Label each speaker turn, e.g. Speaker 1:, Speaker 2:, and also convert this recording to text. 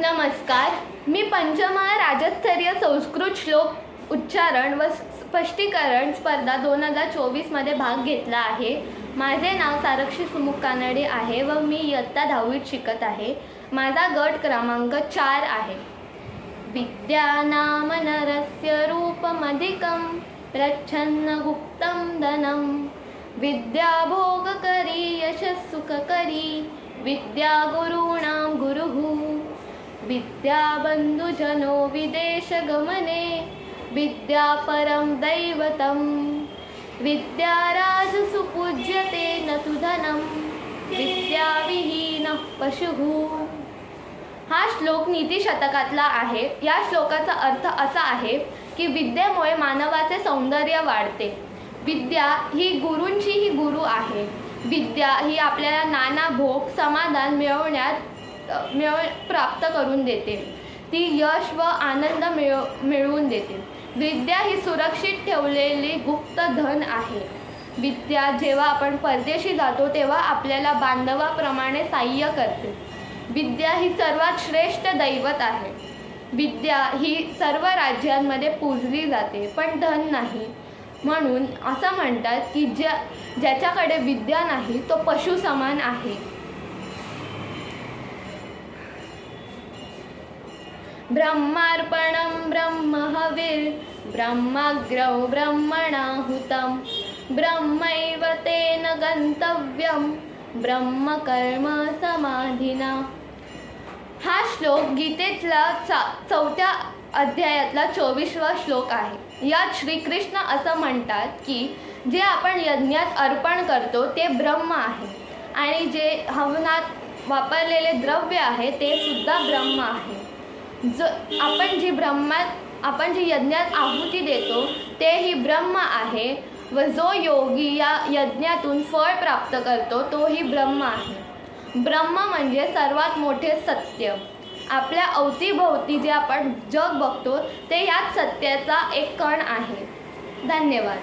Speaker 1: नमस्कार. मी पंचमहा राज्यस्तरीय संस्कृत श्लोक उच्चारण व स्पष्टीकरण स्पर्धा दोन हजार चोवीसमध्ये भाग घेतला आहे. माझे नाव सारक्षी सुमुख कानडे आहे व मी इयत्ता दहावीत शिकत आहे. माझा गट क्रमांक चार आहे. विद्यानामनरस्य रूपमधिकं प्रच्छन्न गुप्तं धनं. विद्याभोगकरी यशस्सुखकरी विद्या गुरूणां गुरु विद्याबन्धुजनो विदेशगमने विद्यापरं दैवतं विद्याराजसुपूज्यते न तु धनं विद्याविहीनः पशुः। हा श्लोक नीती शतकातला आहे. या श्लोकाचा अर्थ असा आहे की विद्येमुळे मानवाचे सौंदर्य वाढते. विद्या ही गुरूंची ही गुरु आहे. विद्या ही आपल्याला नाना भोग समाधान मिळवण्यात मिळव प्राप्त करून देते. ती यश व आनंद मिळव मिळवून देते. विद्या ही सुरक्षित ठेवलेली गुप्त धन आहे. विद्या जेव्हा आपण परदेशी जातो तेव्हा आपल्याला बांधवाप्रमाणे साह्य करते. विद्या ही सर्वात श्रेष्ठ दैवत आहे. विद्या ही सर्व राज्यांमध्ये पूजली जाते पण धन नाही. म्हणून असं म्हणतात की ज्या ज्याच्याकडे विद्या नाही तो पशु समान आहे. ब्रह्मार्पणं ब्रह्महविर् ब्रह्माग्रौ ब्रह्मणाहुतं ब्रह्मैव तेन गन्तव्यं ब्रह्मकर्म समाधिना। हा श्लोक गीतेतला चा चौथ्या अध्यायातला चोवीसवा श्लोक आहे. यात श्रीकृष्ण असं म्हणतात की जे आपण यज्ञात अर्पण करतो ते ब्रह्म आहे. आणि जे हवनात वापरलेले द्रव्य आहे ते सुद्धा ब्रह्म आहे. ज आपण जी ब्रह्मात आपण जी यज्ञात आहुती देतो ते ही ब्रह्म आहे व जो योगी या यज्ञातून फळ प्राप्त करतो तोही ब्रह्म आहे. ब्रह्म म्हणजे सर्वात मोठे सत्य. आपल्या अवतीभोवती जे आपण जग बघतो ते याच सत्याचा एक कण आहे. धन्यवाद.